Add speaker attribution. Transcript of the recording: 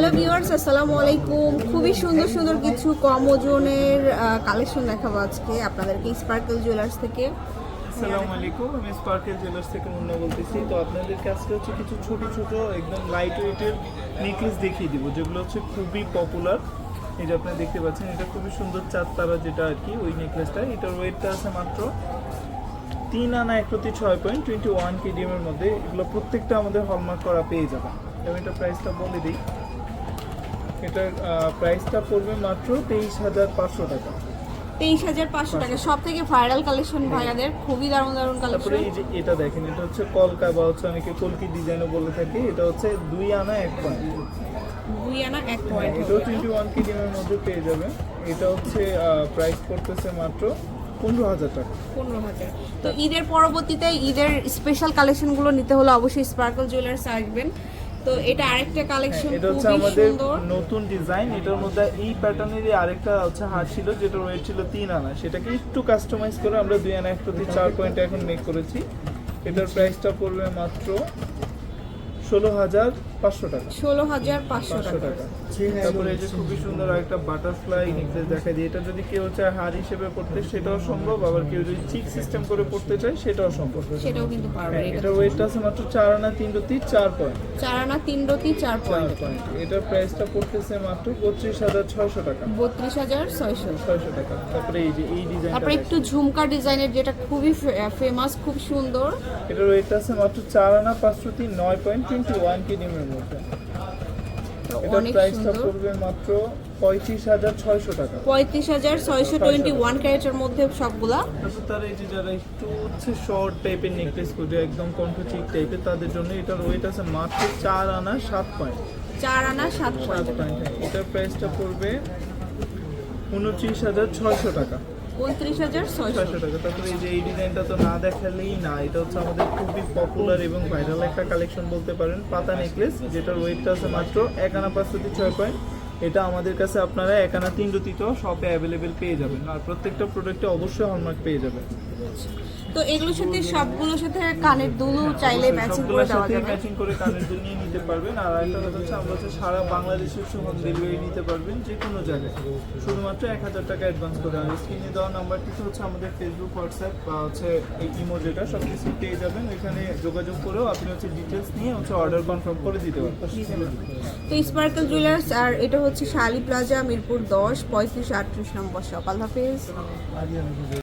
Speaker 1: Hello viewers, আসসালামু আলাইকুম। খুবই সুন্দর সুন্দর কিছু কম ওজনের কালেকশন দেখাবো আজকে আপনাদেরকে স্পার্কেল জুয়েলার্স থেকে।
Speaker 2: আসসালামু আলাইকুম, আমি স্পার্কেল জুয়েলার্স থেকে মুন্না বলতেছি। তো আপনাদের কাছে হচ্ছে কিছু ছোট ছোট, একদম লাইট ওয়েটের নেকলেস দেখিয়ে দিব, যেগুলো হচ্ছে খুবই পপুলার এই যে আপনি দেখতে পাচ্ছেন, এটা খুবই সুন্দর চার তারা যেটা আর কি, ওই নেকলেসটা এটার ওয়েটটা আছে মাত্র তিন আনা এক প্রতি ছয় পয়েন্ট টোয়েন্টি ওয়ান কেডিএম এর মধ্যে। এগুলো প্রত্যেকটা আমাদের হলমার্ক করা পেয়ে যাবেন। এবং এটা প্রাইসটা বলে দিই। এটার প্রাইসটা পড়বে মাত্র তেইশ হাজার পাঁচশো টাকা।
Speaker 1: তেইশ হাজার পাঁচশো টাকা। সব থেকে ভাইরাল কালেকশন ভাইয়াদের খুবই দারুণ দারুণ কালেকশন
Speaker 2: এই যে এটা দেখেন এটা হচ্ছে কলকা বা হচ্ছে অনেকে কলকি ডিজাইনও বলে থাকে এটা হচ্ছে দুই আনা এক পয়েন্ট
Speaker 1: দুই আনা এক পয়েন্ট
Speaker 2: এটাও টোয়েন্টি ওয়ান কেডিএমের মধ্যে পেয়ে যাবেন। এটা হচ্ছে প্রাইস করতেছে মাত্র পনেরো হাজার টাকা।
Speaker 1: পনেরো হাজার। তো ঈদের পরবর্তীতে ঈদের স্পেশাল কালেকশনগুলো নিতে হলে অবশ্যই স্পার্কল জুয়েলার্স আসবেন। তো এটা আরেকটা কালেকশন
Speaker 2: এটা হচ্ছে আমাদের নতুন ডিজাইন এটার মধ্যে এই প্যাটার্নেরই আরেকটা হচ্ছে হার ছিল যেটা ওয়েট ছিল তিন আনা। সেটাকে একটু কাস্টমাইজ করে আমরা দুই আনা এক প্রতি চার পয়েন্ট এখন মেক করেছি। এটার প্রাইসটা পড়বে মাত্র ষোলো হাজার পাঁচশো টাকা।
Speaker 1: ষোলো হাজার পাঁচশো টাকা।
Speaker 2: তারপরে এই যে খুবই সুন্দর একটা বাটারফ্লাই নেকলেস দেখা যায় এটা যদি কেউ চায় হার হিসেবে পড়তে সেটাও সম্ভব। আবার কেউ যদি চিক সিস্টেম করে পড়তে চায় সেটাও সম্ভব।
Speaker 1: সেটাও কিন্তু পারবে।
Speaker 2: হ্যাঁ
Speaker 1: এটা
Speaker 2: ওয়েটটা আছে মাত্র চার আনা তিন রতি চার পয়েন্ট
Speaker 1: চার আনা তিন রতি চার পয়েন্ট
Speaker 2: পয়েন্ট এটার প্রাইসটা পড়তেছে মাত্র পঁচিশ হাজার ছয়শো টাকা।
Speaker 1: বত্রিশ হাজার ছয়শো।
Speaker 2: ছয়শো টাকা। তারপরে এই যে এই ডিজাইনটা
Speaker 1: তারপরে একটু ঝুমকা ডিজাইনের যেটা খুবই ফেমাস খুব সুন্দর।
Speaker 2: এটার ওয়েটটা আছে মাত্র চার আনা পাঁচশো তিন নয় পয়েন্ট টোয়েন্টি ওয়ান এটার
Speaker 1: অনেক সুন্দর।
Speaker 2: মাত্র পঁয়ত্রিশ হাজার ছয়শো টাকা।
Speaker 1: পঁয়ত্রিশ হাজার ছয়শো টোয়েন্টি ওয়ান ক্যারেটের মধ্যে সবগুলা।
Speaker 2: তারা এই যে যারা একটু হচ্ছে শর্ট টাইপের নেকলেস করছে একদম কণ্ঠ চিক টাইপের তাদের জন্য এটার ওয়েট আছে মাত্র চার আনা সাত পয়েন্ট
Speaker 1: চার আনা সাত পয়েন্ট
Speaker 2: পয়েন্ট এটার প্রাইসটা পড়বে উনত্রিশ হাজার ছয়শো টাকা। তো না দেখালেই না, এটা হচ্ছে আমাদের খুবই পপুলার এবং ভাইরাল একটা কালেকশন বলতে পারেন। পাতা নেকলেস আছে মাত্র এক আনা ছয় এটা আমাদের কাছে আপনারা এক আনা তিন রুটিতেও শপে অ্যাভেলেবেল পেয়ে যাবেন। আর প্রত্যেকটা প্রোডাক্টে অবশ্যই হলমার্ক পেয়ে যাবেন।
Speaker 1: তো এগুলোর সাথে সবগুলোর সাথে কানের দুলু চাইলে ম্যাচিং করে দেওয়া যাবে।
Speaker 2: ম্যাচিং করে কানের দুল নিয়ে নিতে পারবেন। আর আরেকটা কথা হচ্ছে আমরা হচ্ছে সারা বাংলাদেশের হোম ডেলিভারি নিতে পারবেন যে কোনো জায়গায়। শুধুমাত্র এক হাজার টাকা অ্যাডভান্স করে। আর স্ক্রিনে দেওয়া নাম্বারটিতে হচ্ছে আমাদের ফেসবুক হোয়াটসঅ্যাপ বা হচ্ছে এই ইমো যেটা সব কিছু পেয়ে যাবেন। ওইখানে যোগাযোগ করেও আপনি হচ্ছে ডিটেলস নিয়ে হচ্ছে অর্ডার কনফার্ম করে দিতে পারবেন।
Speaker 1: তো স্পার্কেল জুয়েলার্স আর এটা হচ্ছে শালি প্লাজা মিরপুর দশ পঁয়ত্রিশ আটত্রিশ নম্বর সকাল হাফেজ।